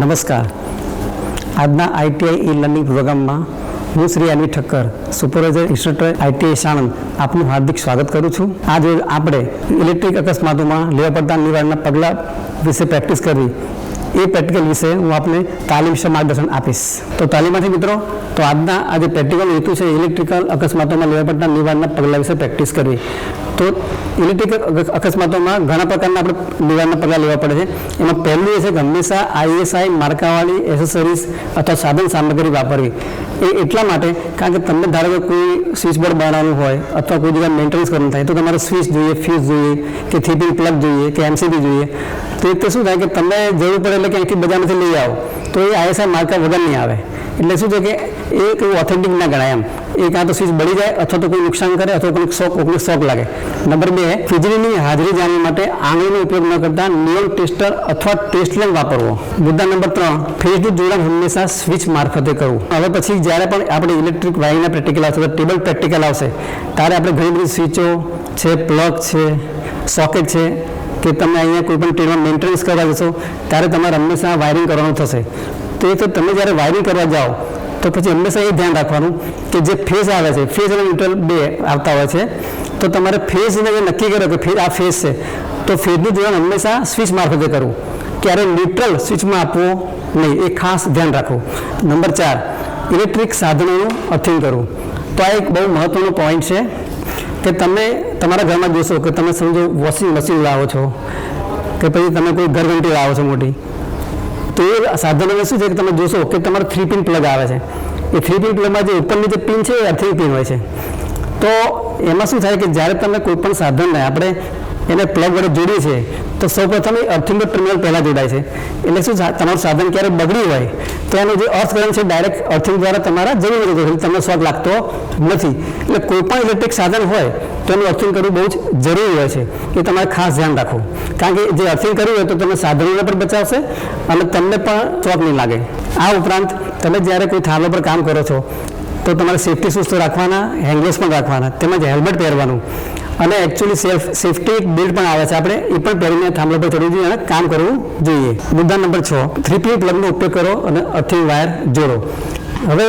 નમસ્કાર. આજના આઈટીઆઈ ઈ લર્નિંગ પ્રોગ્રામમાં હું Shri Anil Thakkar, supervisor instructor ITI Sanand આપનું હાર્દિક સ્વાગત કરું છું. આજે આપણે ઇલેક્ટ્રિક અકસ્માતોમાં લેવા પડતા નિવારણના પગલાં વિશે પ્રેક્ટિસ કરવી. એ પ્રેક્ટિકલ વિશે હું આપને તાલીમ વિશે માર્ગદર્શન આપીશ. તો તાલીમમાંથી મિત્રો, તો આજના આજે પ્રેક્ટિકલ હેતુ છે ઇલેક્ટ્રિકલ અકસ્માતોમાં લેવા પડતા નિવારણના પગલાં વિશે પ્રેક્ટિસ કરવી. તો ઇલેક્ટ્રિક અક- અકસ્માતોમાં ઘણા પ્રકારના આપણે નિવારણના પગલાં લેવા પડે છે. એમાં પહેલું એ છે કે હંમેશા આઈએસઆઈ માર્કાવાળી એસેસરીઝ અથવા સાધન સામગ્રી વાપરવી. એ એટલા માટે કારણ કે તમને ધારો કે કોઈ સ્વિચ બોર્ડ બનાવવાનું હોય અથવા કોઈ જગ્યાએ મેન્ટેનન્સ કરવાનું થાય તો તમારે સ્વિચ જોઈએ ફ્યુઝ જોઈએ કે થીપિંગ પ્લગ જોઈએ કે એમસીબી જોઈએ. તો એ તે શું થાય કે તમે જરૂર પડે એટલે ક્યાંયથી બજારમાંથી લઈ આવો. તો એ આઈએસઆઈ માર્કા વગર નહીં આવે. એટલે શું છે કે એ કોઈ ઓથેન્ટિક ના ગણાય એમ. એ કાં તો સ્વિચ બળી જાય અથવા તો કોઈ નુકસાન કરે અથવા કોઈ શોક કોઈને શોક લાગે. નંબર બે, વીજળીની હાજરી જાણવા માટે આંગળીનો ઉપયોગ ન કરતા નિયમ ટેસ્ટર અથવા ટેસ્ટ લેમ્પ વાપરવો. મુદ્દા નંબર ત્રણ ફેઝનું જોડાણ હંમેશા સ્વિચ મારફતે કરવું. હવે પછી જ્યારે પણ આપણે ઇલેક્ટ્રિક વાયરના પ્રેક્ટિકલ આવશે ટેબલ પ્રેક્ટિકલ આવશે. ત્યારે આપણે ઘણી બધી સ્વિચો છે પ્લગ છે સોકેટ છે, કે તમે અહીંયા કોઈ પણ ટ્રેનમાં મેન્ટેનન્સ કરવા જશો, ત્યારે તમારે હંમેશા વાયરિંગ કરવાનું થશે. તો એ તો તમે જ્યારે વાયરિંગ કરવા જાઓ તો પછી હંમેશા એ ધ્યાન રાખવાનું કે જે ફેસ આવે છે ફેઝ અને ન્યુટ્રલ બે આવતા હોય છે, તો તમારે ફેસને જે નક્કી કરો કે ફેઝ આ ફેસ છે, તો ફેસનું જોડાણ હંમેશા સ્વિચ મારફતે કરવું. ક્યારે ન્યુટ્રલ સ્વિચમાં આપવો નહીં, એ ખાસ ધ્યાન રાખવું. નંબર ચાર ઇલેક્ટ્રિક સાધનોનું અર્થિંગ કરવું. તો આ એક બહુ મહત્ત્વનો પોઈન્ટ છે કે તમે તમારા ઘરમાં જોશો કે તમે સમજો વોશિંગ મશીન લાવો છો, કે પછી તમે કોઈ ઘરઘંટી લાવો છો મોટી તો એ સાધનોમાં શું છે કે તમે જોશો કે તમારે થ્રી પિન પ્લગ આવે છે. એ થ્રી પિન પ્લગમાં જે ઉપરની જે પિન છે એ થ્રી પિન હોય છે. તો એમાં શું થાય કે જ્યારે તમે કોઈ પણ સાધનને આપણે એને પ્લગ વડે જોડીએ છીએ, તો સૌપ્રથમ એ અર્થિંગ ટર્મિનલ પહેલાં જોડાય છે. એટલે શું તમારું સાધન ક્યારે બગડ્યું હોય, તો એનું જે અર્થ કરંટ છે ડાયરેક્ટ અર્થિંગ દ્વારા તમારા જમી જતું. તમને શોખ લાગતો નથી. એટલે કોઈ પણ ઇલેક્ટ્રિક સાધન હોય તો એનું અર્થિંગ કરવું બહુ જ જરૂરી હોય છે એ તમારે ખાસ ધ્યાન રાખવું. કારણ કે જે અર્થિંગ કરવું હોય તો તમે સાધનોને પણ બચાવશે અને તમને પણ ચોક નહીં લાગે. આ ઉપરાંત તમે જ્યારે કોઈ થાંભલા પર કામ કરો છો, તો તમારે સેફ્ટી શૂઝ તો રાખવાના હેન્ડગ્લોવ્સ પણ રાખવાના, તેમજ હેલ્મેટ પહેરવાનું. અને એકચ્યુઅલી સેફ સેફ્ટી બિલ્ડ પણ આવે છે આપણે, એ પણ પહેરીને થાંભલા પર ચડવું જોઈએ અને કામ કરવું જોઈએ. મુદ્દા નંબર છ થ્રી પી પ્લગનો ઉપયોગ કરો અને અર્થિંગ વાયર જોડો. હવે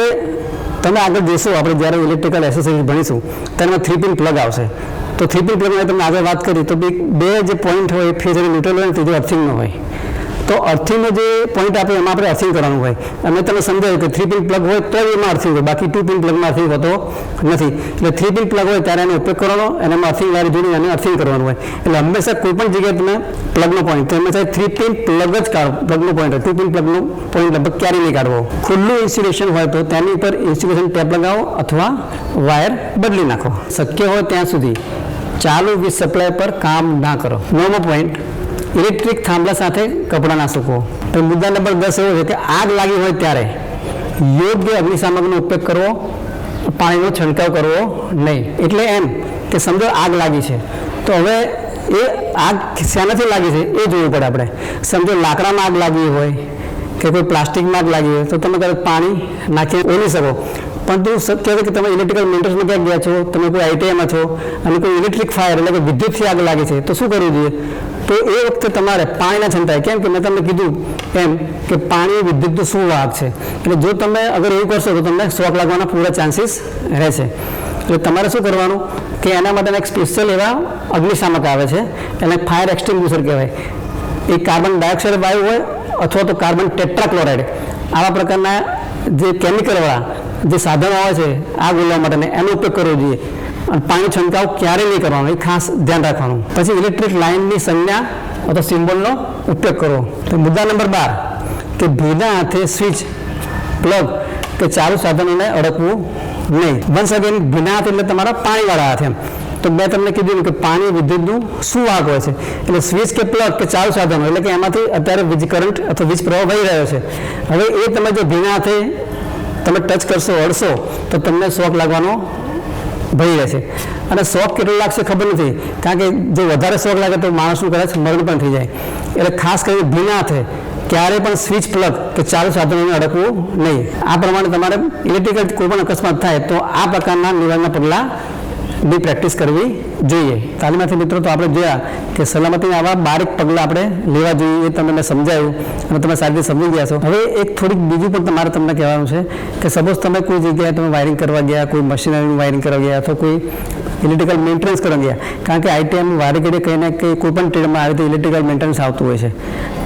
તમે આગળ જોશો, આપણે જ્યારે ઇલેક્ટ્રિકલ એસેસરીઝ ભણીશું, તેમાં થ્રી પિન પ્લગ આવશે. તો થ્રી પિન પ્લગમાં તમે આગળ વાત કરી, તો બે જે પોઈન્ટ હોય ફેઝ અને ન્યુટ્રલ હોય ને, ત્રીજો અર્થિંગનો હોય. તો અર્થિંગનો જે પોઈન્ટ આપે એમાં આપણે અર્થિંગ કરવાનું હોય. અને તમે સમજાયું કે થ્રી પિન પ્લગ હોય તો જ એમાં અર્થિંગ હોય. બાકી ટુ પિન પ્લગમાં અર્થિંગ હોતો નથી. એટલે થ્રી પિન પ્લગ હોય ત્યારે એનો ઉપયોગ કરવાનો અને એમાં અર્થિંગ વાળી જોડી અને અર્થિંગ કરવાનું હોય. એટલે હંમેશા કોઈ પણ જગ્યાએ તમે પ્લગનો પોઈન્ટ તો હંમેશા થ્રી પિન પ્લગ જ કાઢો પ્લગનો પોઈન્ટ ટુ પિન પ્લગનો પોઈન્ટ લગભગ ક્યારેય નહીં કાઢવો. ખુલ્લું ઇન્સ્યુલેશન હોય તો તેની ઉપર ઇન્સ્યુલેશન ટેપ લગાવો અથવા વાયર બદલી નાખો. શક્ય હોય ત્યાં સુધી ચાલુ વીજ સપ્લાય પર કામ ના કરો. નવમો પોઈન્ટ ઇલેક્ટ્રિક થાંભલા સાથે કપડાં ના સૂકવો. તો મુદ્દા નંબર દસ એવો છે કે આગ લાગી હોય ત્યારે યોગ્ય અગ્નિશામકનો ઉપયોગ કરવો, પાણીનો છંટકાવ કરવો નહીં. એટલે એમ કે સમજો આગ લાગી છે. તો હવે એ આગ શેનાથી લાગી છે એ જોવું પડે આપણે. સમજો લાકડામાં આગ લાગી હોય કે કોઈ પ્લાસ્ટિકમાં આગ લાગી હોય તો તમે કદાચ પાણી નાખી ઓલી શકો. પરંતુ સત્ય છે કે તમે ઇલેક્ટ્રિકલ મેન્ટર્સમાં ક્યાંક ગયા છો, તમે કોઈ આઈટીઆઈમાં છો અને કોઈ ઇલેક્ટ્રિક ફાયર એટલે કે વિદ્યુતથી આગ લાગે છે તો શું કરવું જોઈએ? તો એ વખતે તમારે પાણીના છંટાય. કેમ કે મેં તમને કીધું એમ કે પાણી વિદ્યુતનું શું વાહક છે? એટલે જો તમે અગર એવું કરશો તો તમને શોક લાગવાના પૂરા ચાન્સીસ રહેશે. એટલે તમારે શું કરવાનું? કે એના માટે એક સ્પેશિયલ એવા અગ્નિશામક આવે છે. એને ફાયર એક્સટિંગ્યુશર કહેવાય. એ કાર્બન ડાયોક્સાઇડ વાયુ હોય અથવા તો કાર્બન ટેટ્રાક્લોરાઇડ આવા પ્રકારના જે કેમિકલવાળા જે સાધનો આવે છે આગ ઉલવા માટેના, એનો ઉપયોગ કરવો જોઈએ. અને પાણી છંટકાવ ક્યારે નહીં કરવાનો, એ ખાસ ધ્યાન રાખવાનું. પછી ઇલેક્ટ્રિક લાઇનની સંજ્ઞા અથવા સિમ્બોલનો ઉપયોગ કરવો. તો મુદ્દા નંબર બાર, કે ભીના હાથે સ્વિચ પ્લગ કે ચાલુ સાધનોને અડકવું નહીં. વન્સ ભીના હાથ એટલે તમારા પાણીવાળા હાથ એમ. તો મેં તમને કીધું કે પાણી વિદ્યુતનું શું વાહક હોય છે? એટલે સ્વિચ કે પ્લગ કે ચાલુ સાધનો, એટલે કે એમાંથી અત્યારે વીજ કરંટ અથવા વીજ પ્રવાહ વહી રહ્યો છે. હવે એ તમે જો ભીના હાથે તમે ટચ કરશો, અડશો, તો તમને શોખ લાગવાનો ભય રહેશે. અને શોખ કેટલો લાગશે ખબર નથી. કારણ કે જો વધારે શોક લાગે તો માણસનું કદાચ મરણ પણ થઈ જાય. એટલે ખાસ કરીને ભીના હાથે ક્યારે પણ સ્વિચ પ્લગ કે ચાલુ સાધનોને અડકવું નહીં. આ પ્રમાણે તમારે ઇલેક્ટ્રિકલ કોઈ પણ અકસ્માત થાય તો આ પ્રકારના નિવારણના પગલાં બી પ્રેક્ટિસ કરવી જોઈએ. તાલીમાથી મિત્રો, તો આપણે જોયા કે સલામતીના આવા બારીક પગલાં આપણે લેવા જોઈએ એ તમને મેં સમજાયું અને તમે સારી રીતે સમજી ગયા છો. હવે એક થોડીક બીજું પણ તમારે તમને કહેવાનું છે કે સપોઝ તમે કોઈ જગ્યાએ તમે વાયરિંગ કરવા ગયા, કોઈ મશીનરીનું વાયરિંગ કરવા ગયા અથવા કોઈ ઇલેક્ટ્રિકલ મેન્ટેનન્સ કરવા ગયા. કારણ કે આઈટીએમ વારે ઘડીએ કંઈ ને કંઈ પણ ટ્રેડમાં આવી રીતે ઇલેક્ટ્રિકલ મેન્ટેનન્સ આવતું હોય છે.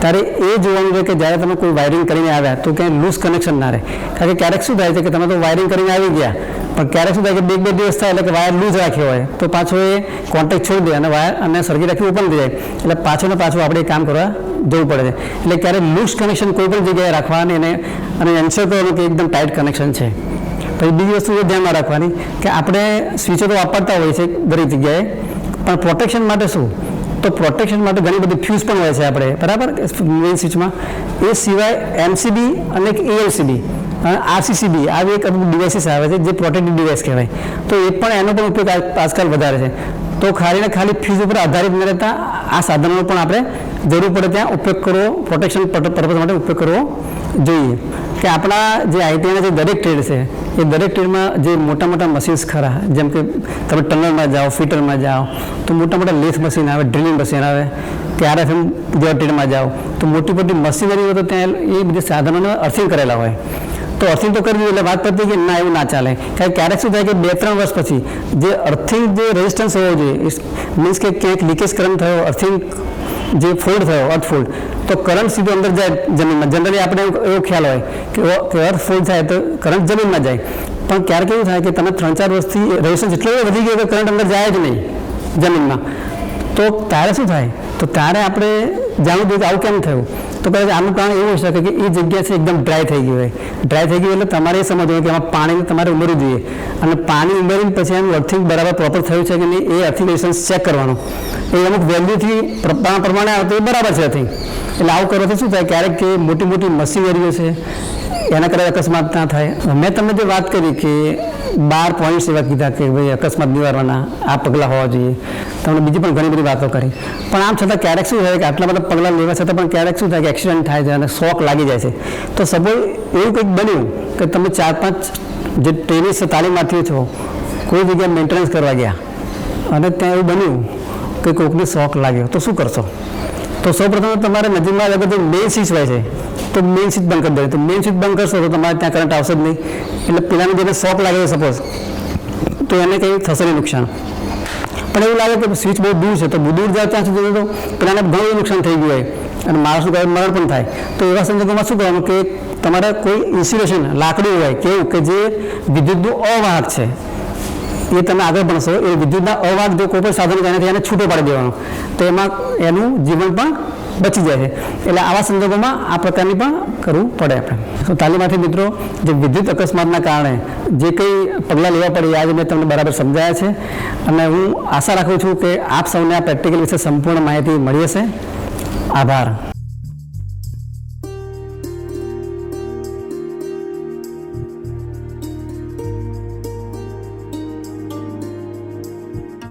ત્યારે એ જોવાનું છે કે જ્યારે તમે કોઈ વાયરિંગ કરીને આવ્યા તો ક્યાંય લૂઝ કનેક્શન ના રહે. કારણ કે ક્યારેક શું થાય છે કે તમે તો વાયરિંગ કરીને આવી ગયા, પણ ક્યારેક શું થાય કે બે બે દિવસ થાય એટલે કે વાયર લૂઝ રાખ્યો હોય, તો પાછો એ કોન્ટેક્ટ છોડી દે અને વાયર અને સરખી રાખી ઓપન થઈ જાય. એટલે પાછું ને પાછું આપણે એ કામ કરવા જવું પડે છે. એટલે ક્યારે લૂઝ કનેક્શન કોઈ પણ જગ્યાએ રાખવાની અને એન્શ્યોર કરવાનું કે એકદમ ટાઈટ કનેક્શન છે. પછી બીજી વસ્તુ એ ધ્યાનમાં રાખવાની કે આપણે સ્વિચો તો વાપરતા હોઈએ છીએ દરેક જગ્યાએ, પણ પ્રોટેક્શન માટે શું? તો પ્રોટેક્શન માટે ઘણી બધી ફ્યુઝ પણ હોય છે આપણે, બરાબર? મેઇન સ્વિચમાં એ સિવાય એમસીબી અને એક એએલસીબી આરસીસીબી આવી એક ડિવાઇસીસ આવે છે જે પ્રોટેક્ટિવ ડિવાઇસ કહેવાય. તો એ પણ એનો પણ ઉપયોગ આજકાલ વધારે છે. તો ખાલી ને ખાલી ફ્યુઝ ઉપર આધારિત ન રહેતા આ સાધનોનો પણ આપણે જરૂર પડે ત્યાં ઉપયોગ કરવો પ્રોટેક્શન પર્પઝ માટે ઉપયોગ કરવો જોઈએ. કે આપણા જે આઈટીઆઈના જે દરેક ટ્રેડ છે, એ દરેક ટ્રેડમાં જે મોટા મોટા મશીન્સ ખરા, જેમ કે તમે ટનલમાં જાઓ, ફિટરમાં જાઓ, તો મોટા મોટા લેસ મશીન આવે ડ્રિલિંગ મશીન આવે, કે આરએફએમ જેવા ટ્રેડમાં જાઓ, તો મોટી મોટી મશીનરી હોય તો ત્યાં એ બધી સાધનોને અર્થિંગ કરેલા હોય. તો અર્થિંગ તો કરવી એટલે વાત પતી કે ના, એવું ના ચાલે. કારણ કે ક્યારેક શું થાય કે બે, ત્રણ વર્ષ પછી જે અર્થિંગ જે રેઝિસ્ટન્સ હોવો જોઈએ મીન્સ કે ક્યાંક લીકેજ કરંટ થયો અર્થિંગ જે ફોલ્ડ થયો અર્થ ફોલ્ડ તો કરંટ સીધો અંદર જાય જમીનમાં. જનરલી આપણે એવો ખ્યાલ હોય કે અર્થ ફોલ્ડ થાય તો કરંટ જમીનમાં જાય. પણ ક્યારેક એવું થાય કે તમે ત્રણ ચાર વર્ષથી રેઝિસ્ટન્સ એટલો વધી ગયો કે કરંટ અંદર જાય જ નહીં જમીનમાં. તો ત્યારે શું થાય? તો ત્યારે આપણે જાણવું જોઈએ કે આવું કેમ થયું. તો કદાચ આનું કારણ એવું હોઈ શકે કે એ જગ્યા છે એકદમ ડ્રાય થઈ ગઈ હોય. ડ્રાય થઈ ગઈ એટલે તમારે એ સમજવું કે એમાં પાણીને તમારે ઉમેરવું જોઈએ. અને પાણી ઉમેરીને પછી એનું અર્થિંગ બરાબર પ્રોપર થયું છે કે નહીં એ અર્થિંગ ચેક કરવાનું. એ અમુક વેલ્યુથી પ્રમાણ પ્રમાણે આવતું એ બરાબર છે અર્થિંગ એટલે આવું કરવાથી શું થાય? ક્યારેક કે મોટી મોટી મશીનરીઓ છે, એના કદાચ અકસ્માત ના થાય. મેં તમને જે વાત કરી કે બાર પોઈન્ટ્સ એવા કીધા કે ભાઈ અકસ્માત નિવારવાના આ પગલાં હોવા જોઈએ. તમને બીજી પણ ઘણી બધી વાતો કરી. પણ આમ છતાં ક્યારેક શું થાય કે આટલા બધા પગલાં લેવા છતાં પણ ક્યારેક શું થાય કે એક્સિડન્ટ થાય છે અને શોક લાગી જાય છે. તો સપોઝ એવું કંઈક બન્યું કે તમે ચાર પાંચ જે ટ્રેનિસ તાલીમાર્થીઓ છો, કોઈ જગ્યાએ મેન્ટેનન્સ કરવા ગયા અને ત્યાં એવું બન્યું કે કોઈકને શોખ લાગ્યો, તો શું કરશો? તો સૌપ્રથમ તમારે નજીકમાં અગર જો મેઇન સ્વિચ હોય છે, તો મેઇન સ્વિચ બંધ કરી દેવી. તો મેઇન સ્વિચ બંધ કરશો તો તમારે ત્યાં કરંટ આવશે જ નહીં. એટલે પેલાને જેને શોક લાગે છે સપોઝ તો એને કંઈ થશે નહીં નુકસાન. પણ એવું લાગે કે સ્વિચ બહુ દૂર છે, તો દૂર જાય ત્યાં સુધી તો પેલાને ઘણું નુકસાન થઈ ગયું હોય. અને માણસનું કોઈ મરણ પણ થાય. તો એવા સંજોગોમાં શું કરવાનું કે તમારે કોઈ ઇન્સ્યુલેશન લાકડું હોય કેવું કે જે વિદ્યુતનું અવાહક છે, એ તમે આગળ ભણશો, એ વિદ્યુતના અવાહક જો કોઈ પણ સાધન એનાથી એને છૂટો પાડી દેવાનો. તો એમાં એનું જીવન પણ બચી જાય છે. એટલે આવા સંજોગોમાં આ પ્રકારની પણ કરવું પડે આપણે. તો તાલીમાથી મિત્રો, જે વિદ્યુત અકસ્માતના કારણે જે કંઈ પગલાં લેવા પડે આજે મેં તમને બરાબર સમજાયા છે. અને હું આશા રાખું છું કે આપ સૌને આ પ્રેક્ટિકલ વિશે સંપૂર્ણ માહિતી મળી હશે. આભાર.